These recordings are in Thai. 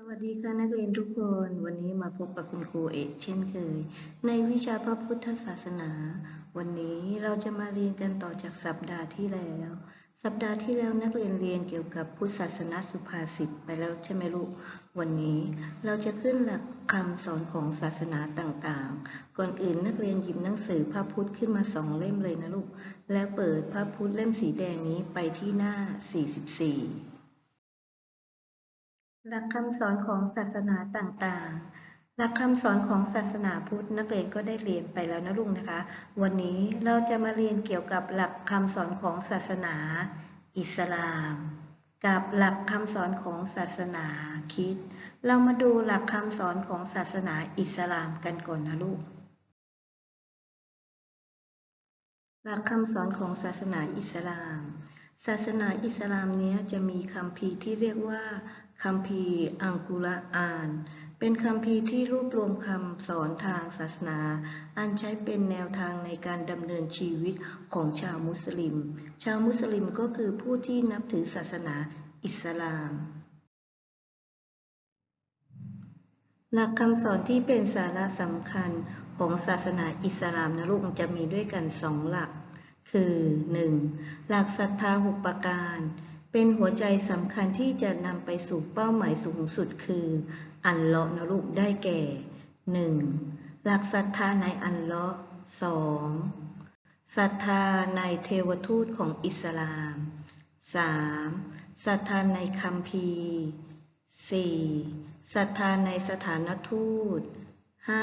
สวัสดีค่ะนักเรียนทุกคน วันนี้มาพบกับคุณครูเอกเช่นเคย ในวิชาพระพุทธศาสนา วันนี้เราจะมาเรียนกันต่อจากสัปดาห์ที่แล้ว สัปดาห์ที่แล้วนักเรียนเรียนเกี่ยวกับพุทธศาสนาสุภาษิตไปแล้วใช่ไหมลูกวันนี้เราจะขึ้นหลักคำสอนของศาสนาต่างๆ ก่อนอื่นนักเรียนหยิบหนังสือพระพุทธขึ้นมาสองเล่มเลยนะลูกแล้วเปิดพระพุทธเล่มสีแดงนี้ไปที่หน้า 44 หลักคำสอนของศาสนาต่างๆ หลักคำสอนของศาสนาพุทธนักเรียนก็ได้เรียนไปแล้วนะลุงนะคะ วันนี้เราจะมาเรียนเกี่ยวกับหลักคำสอนของศาสนา อิสลาม กับหลักคำสอนของศาสนาคิด เรามาดูหลักคำสอนของศาสนาอิสลามกันก่อนนะลูกหลักคำสอนของศาสนาอิสลาม ศาสนาอิสลามเนี้ยจะมีคำพีที่เรียกว่า คำพีอังกุรอาน เป็นคำพีที่รวบรวมคำสอนทางศาสนา อันใช้เป็นแนวทางในการดำเนินชีวิตของชาวมุสลิม ชาวมุสลิมก็คือผู้ที่นับถือศาสนาอิสลาม หลักคำสอนที่เป็นสาระสำคัญของศาสนาอิสลามนะลูกจะมีด้วยกันสองหลัก คือ 1. หลักศรัทธาหุปประการ เป็นหัวใจสำคัญที่จะนำไปสู่เป้าหมายสูงสุดคือ อันเลาะห์นะลูกได้แก่ 1. หลักศรัทธาในอันเลาะ 2. ศรัทธาในเทวทูตของอิสลาม 3. ศรัทธาในคัมภีร์ 4. ศรัทธาในสถานทูต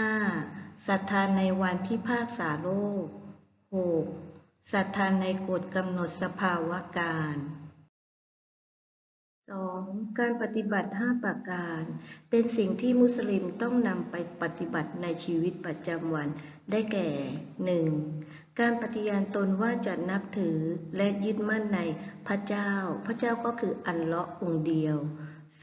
5. ศรัทธาในวันพิพากษาโลก 6. ศรัทธาในกฎกำหนดสภาวะการ 2. การปฏิบัติ 5 ประการ เป็นสิ่งที่มุสลิมต้องนำไปปฏิบัติในชีวิตประจำวัน ได้แก่ 1. การปฏิญาณตนว่าจะนับถือและยึดมั่นในพระเจ้า พระเจ้าก็คืออัลเลาะห์องค์เดียว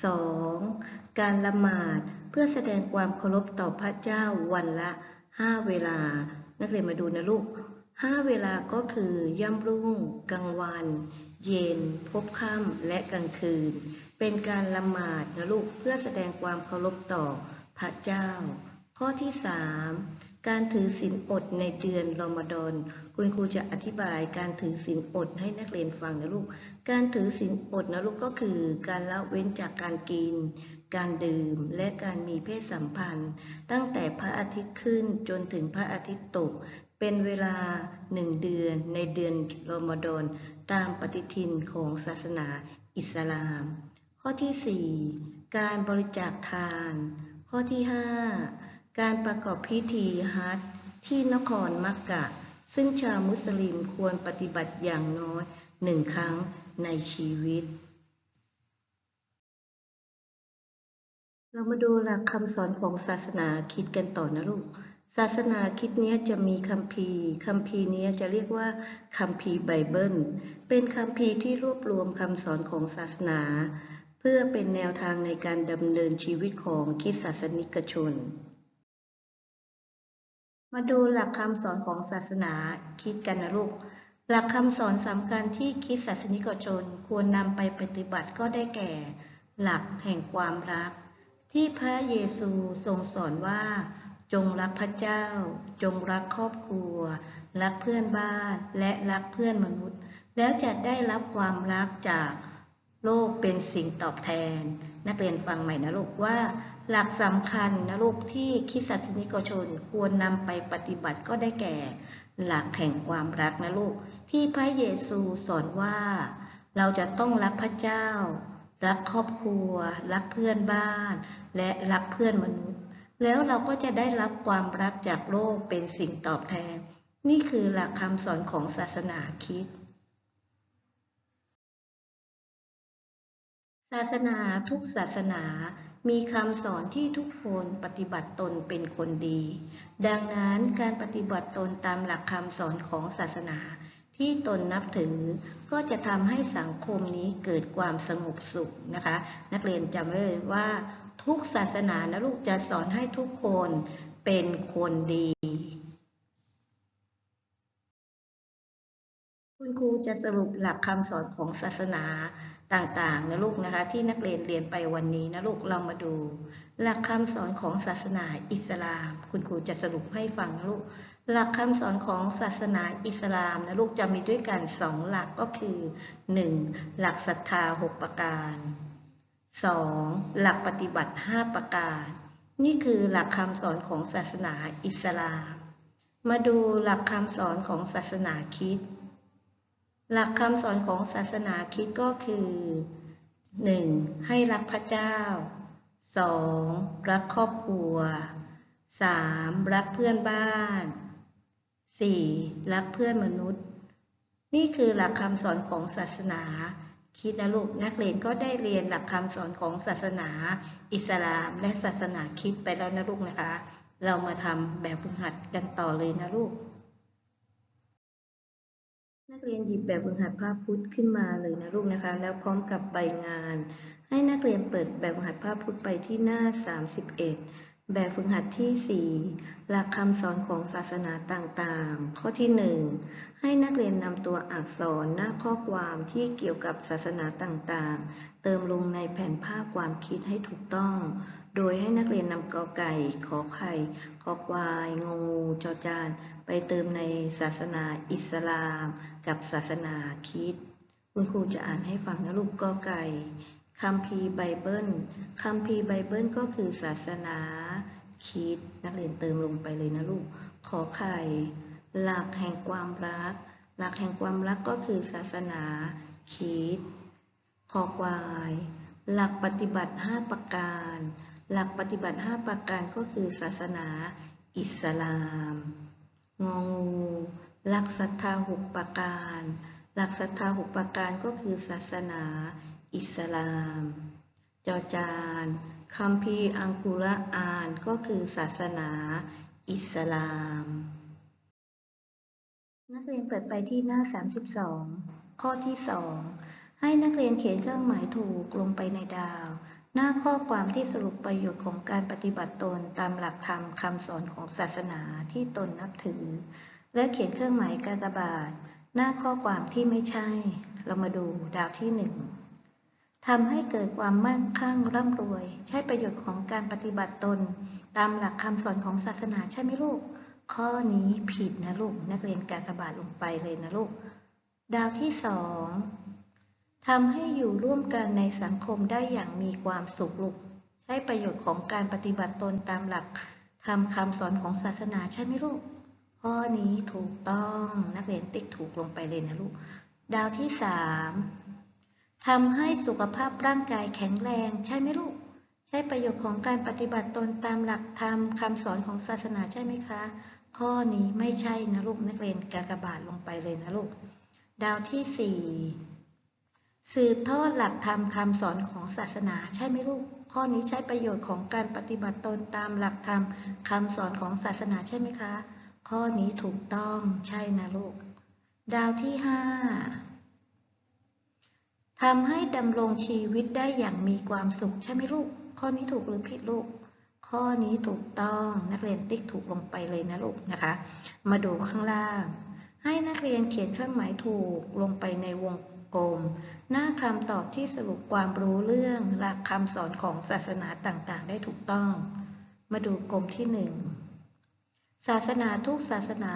2. การละหมาดเพื่อแสดงความเคารพต่อพระเจ้าวันละ 5 เวลา นักเรียนมาดูนะลูก 5 เวลาก็คือย่ำรุ่ง กลางวัน เย็น พบค่ำและกลางคืน เป็นการละหมาดนะลูกเพื่อแสดงความเคารพต่อพระเจ้า ข้อที่3การถือศีลอดในเดือนรอมฎอนคุณครูจะอธิบายการถือศีลอดให้นักเรียนฟังนะลูก การถือศีลอดนะลูกก็คือการละเว้นจากการกิน การดื่มและการมีเพศสัมพันธ์ ตั้งแต่พระอาทิตย์ขึ้นจนถึงพระอาทิตย์ตก เป็นเวลาหนึ่งเดือนในเดือนรอมฎอนตามปฏิทินของศาสนาอิสลาม ข้อที่ 4 การบริจาคทาน ข้อที่ 5 การประกอบพิธีฮัจที่นครมักกะ ซึ่งชาวมุสลิมควรปฏิบัติอย่างน้อยหนึ่งครั้งในชีวิต เรามาดูหลักคำสอนของศาสนาคิดกันต่อนะลูก ศาสนาคิดเนี้ยจะมีคัมภีร์คัมภีร์เนี้ยจะเรียกว่าคัมภีร์ไบเบิล เป็นคัมภีร์ที่รวบรวมคำสอนของศาสนา เพื่อเป็นแนวทางในการดำเนินชีวิตของคริสตศาสนิกชน มาดูหลักคำสอนของศาสนาคิดกันนะลูก หลักคำสอนสำคัญที่คริสตศาสนิกชน ควรนำไปปฏิบัติก็ได้แก่ หลักแห่งความรัก ที่พระเยซูทรงสอนว่า จงรักพระเจ้า จงรักครอบครัว รักเพื่อนบ้านและรักเพื่อนมนุษย์ แล้วจะได้รับความรักจากโลกเป็นสิ่งตอบแทน นักเรียนฟังใหม่นะลูกว่า หลักสำคัญนะลูกที่คริสตนิกชนควรนำไปปฏิบัติก็ได้แก่ หลักแห่งความรักนะลูกที่พระเยซูสอนว่า เราจะต้องรักพระเจ้า รักครอบครัว รักเพื่อนบ้าน และรักเพื่อนมนุษย์ แล้วเราก็จะได้รับความรักจากโลกเป็นสิ่งตอบแทน นี่คือหลักคำสอนของศาสนาคริสต์ศาสนาทุกศาสนามีคำสอนที่ทุกคนปฏิบัติตนเป็นคนดี ดังนั้นการปฏิบัติตนตามหลักคำสอนของศาสนา ที่ตนนับถือก็จะทำให้สังคมนี้เกิดความสงบสุขนะคะ นักเรียนจำไว้เลยว่าทุกศาสนานะลูกจะสอนให้ทุกคนเป็นคนดี คุณครูจะสรุปหลักคำสอนของศาสนา ต่างๆนะลูกนะคะที่นักเรียนเรียนไปวันนี้นะลูกเรามาดู หลักคำสอนของศาสนาอิสลาม คุณครูจะสรุปให้ฟังนะลูกหลักคำสอนของศาสนาอิสลามนะลูกจะมีด้วยกันสองหลักก็คือ 1. หลักศรัทธาหกประการ 2. หลักปฏิบัติ 5 ประการ นี่คือหลักคำสอนของศาสนาอิสลาม มาดูหลักคำสอนของศาสนาคริสต์ หลักคำสอนของศาสนาคริสต์ก็คือ 1. ให้รักพระเจ้า 2. รักครอบครัว 3. รักเพื่อนบ้าน 4. รักเพื่อนมนุษย์ นี่คือหลักคำสอนของศาสนาคิดนะลูกนักเรียนก็ได้เรียนหลักคำสอนของศาสนา อิสลามและศาสนาคิดไปแล้วนะลูกนะคะ เรามาทำแบบฝึกหัดกันต่อเลยนะลูก นักเรียนหยิบแบบฝึกหัดภาพพุทธขึ้นมาเลยนะลูกนะคะ แล้วพร้อมกับใบงาน ให้นักเรียนเปิดแบบฝึกหัดภาพพุทธไปที่หน้า 31 แบบฝึกหัดที่ 4 หลักคำสอนของศาสนาต่างๆ ข้อที่ 1 ให้นักเรียนนำตัวอักษรหน้าข้อความที่เกี่ยวกับศาสนาต่างๆ เติมลงในแผ่นภาพความคิดให้ถูกต้อง โดยให้นักเรียนนำกอไก่ ขอไข่ ขอควาย งู จอจาน ไปเติมในศาสนาอิสลาม กับศาสนาคริสต์คุณครูจะอ่านให้ฟังนะลูกกอไก่ คัมภีร์ไบเบิลคัมภีร์ไบเบิลก็คือศาสนาคริสต์นักเรียนเติมลงไปเลยนะลูก ขอไข่ หลักแห่งความรัก หลักแห่งความรักก็คือศาสนาคริสต์ขอควาย หลักปฏิบัติ 5 ประการ หลักปฏิบัติ 5 ประการก็คือศาสนาอิสลาม งองู หลักศรัทธาหกประการ หลักศรัทธาหกประการก็คือศาสนา อิสลาม จอจานคัมภีอังกุรอานก็คือศาสนา อิสลาม นักเรียนเปิดไปที่หน้า 32 ข้อที่ 2 ให้นักเรียนเขียนเครื่องหมายถูกลงไปในดาว หน้าข้อความที่สรุปประโยชน์ของการปฏิบัติตนตามหลักธรรมคำสอนของศาสนาที่ตนนับถือ และเขียนเครื่องหมายกากบาท หน้าข้อความที่ไม่ใช่ เรามาดูดาวที่หนึ่ง ทำให้เกิดความมั่งคั่งร่ำรวย ใช้ประโยชน์ของการปฏิบัติตน ตามหลักคำสอนของศาสนาใช่ไหมลูก ข้อนี้ผิดนะลูก นักเรียนกากบาทลงไปเลยนะลูก ดาวที่สองทำให้อยู่ร่วมกันในสังคมได้อย่างมีความสุขลูก ใช้ประโยชน์ของการปฏิบัติตนตามหลักทำคำสอนของศาสนาใช่ไหมลูก ข้อนี้ถูกต้องนักเรียนติ๊กถูกลงไปเลยนะลูก ดาวที่สาม ทำให้สุขภาพร่างกายแข็งแรง ใช่ไหมลูก ใช้ประโยชน์ของการปฏิบัติตนตามหลักธรรมคำสอนของศาสนาใช่ไหมคะ ข้อนี้ไม่ใช่นะลูกนักเรียนกากบาทลงไปเลยนะลูก ดาวที่สี่สืบทอดหลักธรรมคำสอนของศาสนาใช่ไหมลูก ข้อนี้ใช้ประโยชน์ของการปฏิบัติตนตามหลักธรรมคำสอนของศาสนาใช่ไหมคะ ข้อนี้ถูกต้องใช่นะลูก ดาวที่ห้า ทำให้ดำรงชีวิตได้อย่างมีความสุขใช่ไหมลูก ข้อนี้ถูกหรือผิดลูก ข้อนี้ถูกต้องนักเรียนติ๊กถูกลงไปเลยนะลูกนะคะ มาดูข้างล่าง ให้นักเรียนเขียนเครื่องหมายถูกลงไปในวงกลม หน้าคำตอบที่สรุปความรู้เรื่องหลักคำสอนของศาสนาต่างๆ ได้ถูกต้อง มาดูกลมที่หนึ่ง ศาสนาทุกศาสนา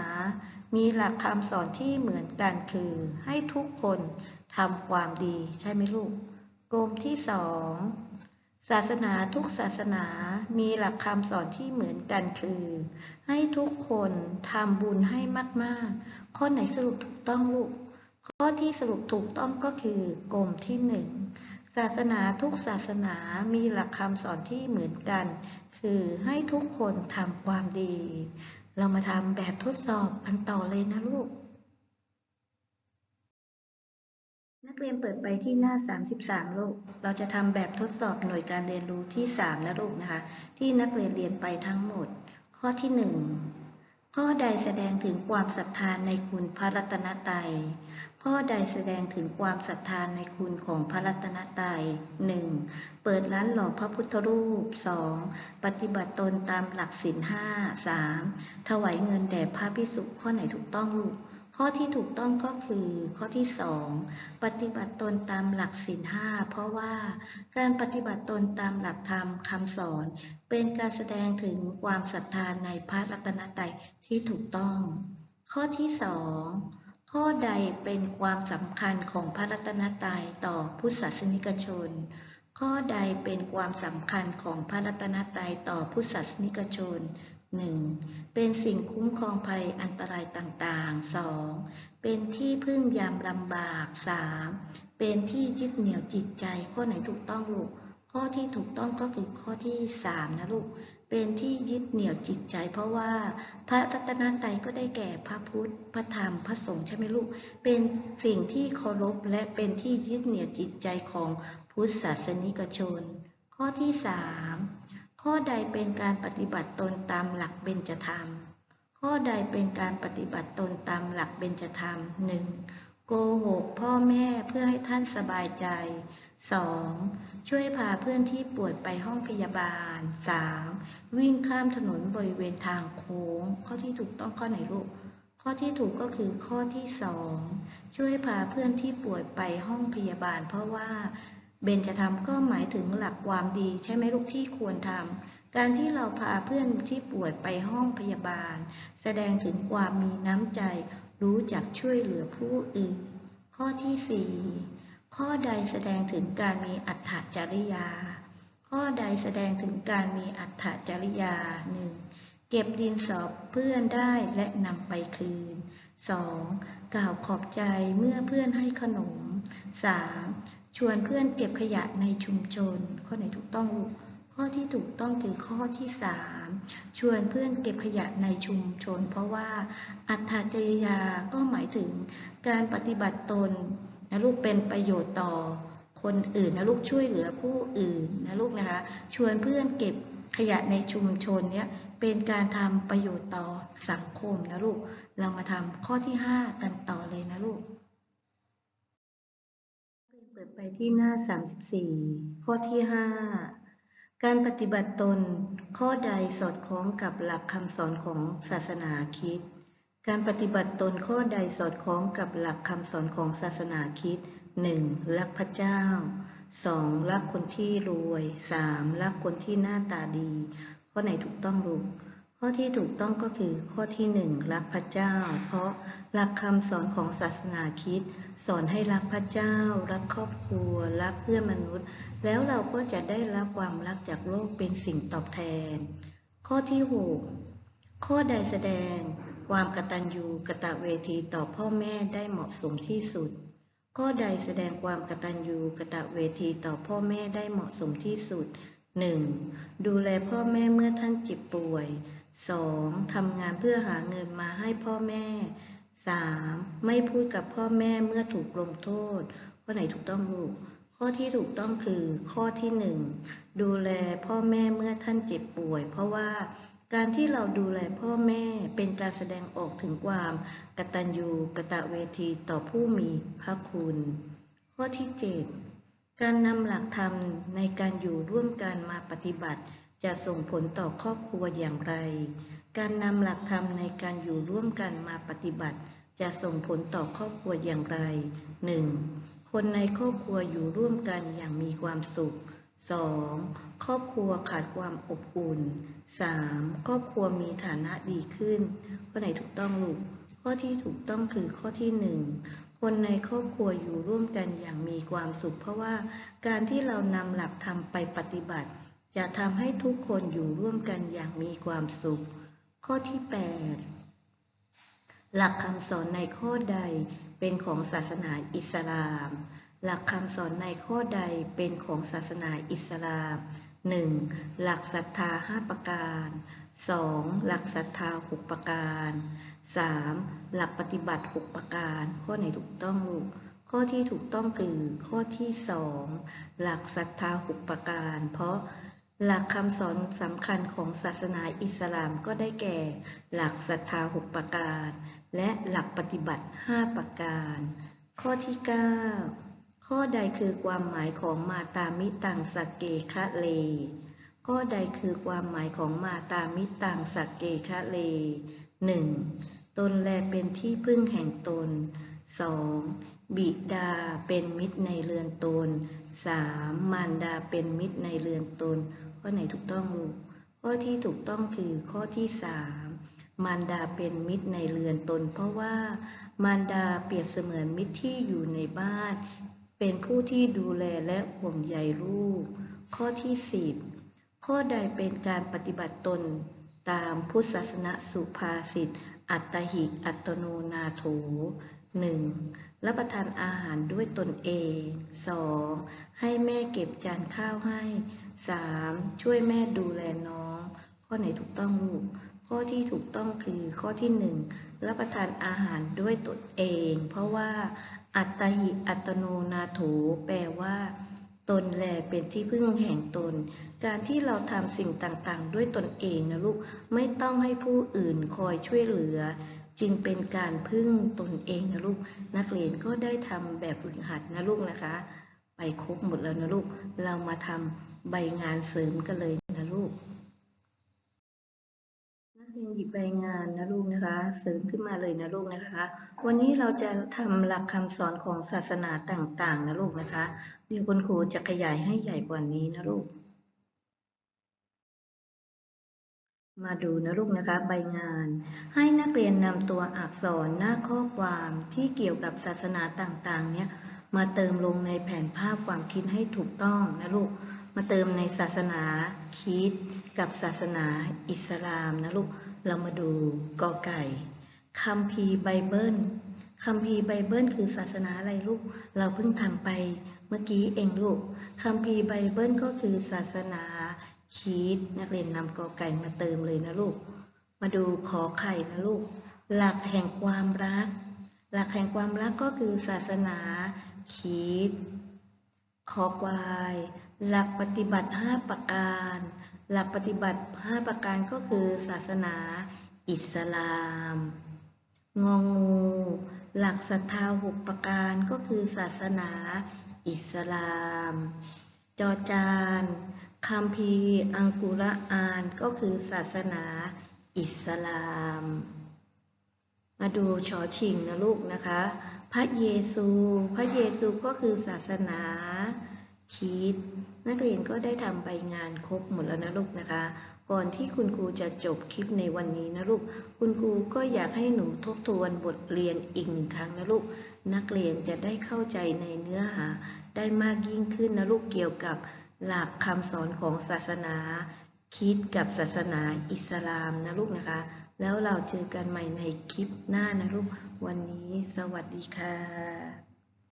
มีหลักคำสอนที่เหมือนกันคือให้ทุกคนทำความดีใช่ไหมลูกกรมที่สองศาสนาทุกศาสนามีหลักคำสอนที่เหมือนกันคือ ให้ทุกคนทำบุญให้มากๆ ข้อไหนสรุปถูกต้องลูก ข้อที่สรุปถูกต้องก็คือกรมที่หนึ่ง ศาสนาทุกศาสนามีหลักคำสอนที่เหมือนกัน คือให้ทุกคนทำความดี เรามาทำแบบทดสอบกันต่อเลยนะลูก นักเรียนเปิดไปที่หน้า 33 ลูก เราจะทำแบบทดสอบหน่วยการเรียนรู้ที่ 3 นะลูกนะคะ ที่นักเรียนเรียนไปทั้งหมด ข้อที่ 1ข้อใดแสดงถึงความศรัทธานในคุณพระรัตนตรัย ข้อใดแสดงถึงความศรัทธานในคุณของพระรัตนตรัย 1. เปิดร้านหล่อพระพุทธรูป 2. ปฏิบัติตนตามหลักศีลห้า 3. ถวายเงินแด่พระพิสุข้อไหนถูกต้องลูก ข้อที่ถูกต้องก็คือข้อที่สองปฏิบัติตนตามหลักศีลห้าเพราะว่าการปฏิบัติตนตามหลักธรรมคำสอน เป็นการแสดงถึงความศรัทธาในพระรัตนตรัยที่ถูกต้อง ข้อที่สอง ข้อใดเป็นความสำคัญของพระรัตนตรัยต่อพุทธศาสนิกชน ข้อใดเป็นความสำคัญของพระรัตนตรัยต่อพุทธศาสนิกชน 1. เป็นสิ่งคุ้มครองภัยอันตรายต่างๆ 2. เป็นที่พึ่งยามลำบาก 3. เป็นที่ยึดเหนี่ยวจิตใจ ข้อไหนถูกต้องลูก ข้อที่ถูกต้องก็คือข้อที่ 3 นะลูก เป็นที่ยึดเหนี่ยวจิตใจ เพราะว่าพระรัตนตรัยก็ได้แก่พระพุทธ พระธรรม พระสงฆ์ใช่ไหมลูก เป็นสิ่งที่เคารพและเป็นที่ยึดเหนี่ยวจิตใจของพุทธศาสนิกชน ข้อที่3ข้อใดเป็นการปฏิบัติตนตามหลักเบญจธรรม ข้อใดเป็นการปฏิบัติตนตามหลักเบญจธรรม 1. โกหกพ่อแม่เพื่อให้ท่านสบายใจ 2. ช่วยพาเพื่อนที่ป่วยไปห้องพยาบาล 3. วิ่งข้ามถนนบริเวณทางโค้ง ข้อที่ถูกต้องข้อไหนลูก ข้อที่ถูกก็คือข้อที่ 2 ช่วยพาเพื่อนที่ป่วยไปห้องพยาบาล เพราะว่าเบญจะทำก็หมายถึงหลักความดีใช่ไหมลูกที่ควรทำ การที่เราพาเพื่อนที่ป่วยไปห้องพยาบาล แสดงถึงความมีน้ำใจ รู้จักช่วยเหลือผู้อื่น ข้อที่ 4 ข้อใดแสดงถึงการมีอัตถจริยา ข้อใดแสดงถึงการมีอัตถจริยาหนึ่งเก็บดินสอบเพื่อนได้และนำไปคืน 2. กล่าวขอบใจเมื่อเพื่อนให้ขนม 3. ชวนเพื่อนเก็บขยะในชุมชน ข้อไหนถูกต้องลูกข้อที่ถูกต้องคือข้อที่ 3 ชวนเพื่อนเก็บขยะในชุมชน เพราะว่าอัตถจริยาก็หมายถึงการปฏิบัติตน นะลูกเป็นประโยชน์ต่อคนอื่นนะลูกช่วยเหลือผู้อื่นนะลูกนะคะ ชวนเพื่อนเก็บขยะในชุมชนเนี้ยเป็นการทำประโยชน์ต่อสังคมนะลูก เรามาทำข้อที่ 5 กันต่อเลยนะลูกเปิดไปที่หน้า 34 ข้อที่ 5 การปฏิบัติตนข้อใดสอดคล้องกับหลักคำสอนของศาสนาคริด การปฏิบัติตนข้อใดสอดคล้องกับหลักคำสอนของศาสนาคิด 1. รักพระเจ้า 2. รักคนที่รวย 3. รักคนที่หน้าตาดี ข้อไหนถูกต้องลูกข้อที่ถูกต้องก็คือข้อที่หนึ่งรักพระเจ้า เพราะหลักคำสอนของศาสนาคิด สอนให้รักพระเจ้า รักครอบครัว รักเพื่อนมนุษย์ แล้วเราก็จะได้รับความรักจากโลกเป็นสิ่งตอบแทน ข้อที่หกข้อใดแสดง ความกตัญญูกตเวทีต่อพ่อแม่ได้เหมาะสมที่สุด ข้อใดแสดงความกตัญญูกตเวทีต่อพ่อแม่ได้เหมาะสมที่สุด 1. ดูแลพ่อแม่เมื่อท่านเจ็บป่วย 2. ทำงานเพื่อหาเงินมาให้พ่อแม่ 3. ไม่พูดกับพ่อแม่เมื่อถูกลงโทษ ข้อไหนถูกต้องลูก ข้อที่ถูกต้องคือข้อที่หนึ่งดูแลพ่อแม่เมื่อท่านเจ็บป่วย เพราะว่า การที่เราดูแลพ่อแม่เป็นการแสดงออกถึงความกตัญญูกตะเวทีต่อผู้มีพระคุณ ข้อที่เจ็ดการนำหลักธรรมในการอยู่ร่วมกันมาปฏิบัติ จะส่งผลต่อครอบครัวอย่างไร การนำหลักธรรมในการอยู่ร่วมกันมาปฏิบัติ จะส่งผลต่อครอบครัวอย่างไร 1. คนในครอบครัวอยู่ร่วมกันอย่างมีความสุข 2. ครอบครัวขาดความอบอุ่น 3. ครอบครัวมีฐานะดีขึ้น ข้อไหนถูกต้องลูก ข้อที่ถูกต้องคือข้อที่หนึ่งคนในครอบครัวอยู่ร่วมกันอย่างมีความสุข เพราะว่าการที่เรานำหลักธรรมไปปฏิบัติ จะทำให้ทุกคนอยู่ร่วมกันอย่างมีความสุข ข้อที่ 8 หลักคำสอนในข้อใดเป็นของศาสนาอิสลาม หลักคำสอนในข้อใดเป็นของศาสนาอิสลาม 1. หลักศรัทธาห้าประการ 2. หลักศรัทธาหกประการ 3. หลักปฏิบัติ 6 ประการ ข้อไหนถูกต้องลูกข้อที่ถูกต้องคือข้อที่ 2 หลักศรัทธา 6 ประการ เพราะหลักคำสอนสำคัญของศาสนาอิสลามก็ได้แก่ หลักศรัทธา 6 ประการ และหลักปฏิบัติ 5 ประการ ข้อที่ 9 ข้อใดคือความหมายของมาตามิตังสกเกคะเล ข้อใดคือความหมายของมาตามิตังสกเกคะเล 1. ตนแลเป็นที่พึ่งแห่งตน 2. บิดาเป็นมิตรในเรือนตน 3. มารดาเป็นมิตรในเรือนตน ข้อไหนถูกต้องลูกข้อที่ถูกต้องคือข้อที่3มารดาเป็นมิตรในเรือนตน เพราะว่ามารดาเปรียบเสมือนมิตรที่อยู่ในบ้าน เป็นผู้ที่ดูแลและห่วงใยลูก ข้อที่10ข้อใดเป็นการปฏิบัติตนตามพุทธศาสนาสุภาษิต อัตหิอัตโนนาโถ 1. รับประทานอาหารด้วยตนเอง 2. ให้แม่เก็บจานข้าวให้ 3. ช่วยแม่ดูแลน้อง ข้อไหนถูกต้องลูก ข้อที่ถูกต้องคือข้อที่ 1 รับประทานอาหารด้วยตนเอง เพราะว่า อัตหิอัตโนนาโถ แปลว่า ตนแลเป็นที่พึ่งแห่งตน การที่เราทำสิ่งต่างๆ ด้วยตนเองนะลูก ไม่ต้องให้ผู้อื่นคอยช่วยเหลือ จึงเป็นการพึ่งตนเองนะลูก นักเรียนก็ได้ทำแบบฝึกหัดนะลูกนะคะ ไปครบหมดแล้วนะลูก เรามาทำใบงานเสริมกันเลยนะ ลูกนักเรียนหยิบใบงานนะลูกนะคะ เสริมขึ้นมาเลยนะลูกนะคะ วันนี้เราจะทำหลักคำสอนของศาสนาต่างๆนะลูกนะคะ เดี๋ยวคุณครูจะขยายให้ใหญ่กว่านี้นะลูก มาดูนะลูกนะคะ ใบงาน ให้นักเรียนนำตัวอักษรหน้าข้อความที่เกี่ยวกับศาสนาต่างๆ เนี่ยมาเติมลงในแผนภาพความคิดให้ถูกต้องนะลูก มาเติมในศาสนาคิดกับศาสนาอิสลามนะลูก เรามาดูกอไก่คัมภีร์ไบเบิลคัมภีร์ไบเบิลคือศาสนาอะไรลูก เราเพิ่งทำไปเมื่อกี้เองลูกคัมภีร์ไบเบิลก็คือศาสนาคิดนักเรียนนำกอไก่มาเติมเลยนะลูก มาดูขอไข่นะลูก หลักแห่งความรัก หลักแห่งความรักก็คือศาสนาคิดขอควาย หลักปฏิบัติ 5 ประการ หลักปฏิบัติ 5 ประการก็คือ ศาสนา อิสลาม งองู หลักศรัทธาหกประการก็คือศาสนา อิสลาม จอจานคัมภีอังกุรอานก็คือศาสนา อิสลาม มาดูชอชิงนะลูกนะคะ พระเยซู พระเยซูก็คือศาสนา คริดนักเรียนก็ได้ทำใบงานครบหมดแล้วนะลูกนะคะ ก่อนที่คุณครูจะจบคลิปในวันนี้นะลูก คุณครูก็อยากให้หนูทบทวนบทเรียนอีกหนึ่งครั้งนะลูก นักเรียนจะได้เข้าใจในเนื้อหา ได้มากยิ่งขึ้นนะลูกเกี่ยวกับหลักคำสอนของศาสนาคิดกับศาสนาอิสลามนะลูกนะคะ แล้วเราเจอกันใหม่ในคลิปหน้านะลูก วันนี้สวัสดีค่ะ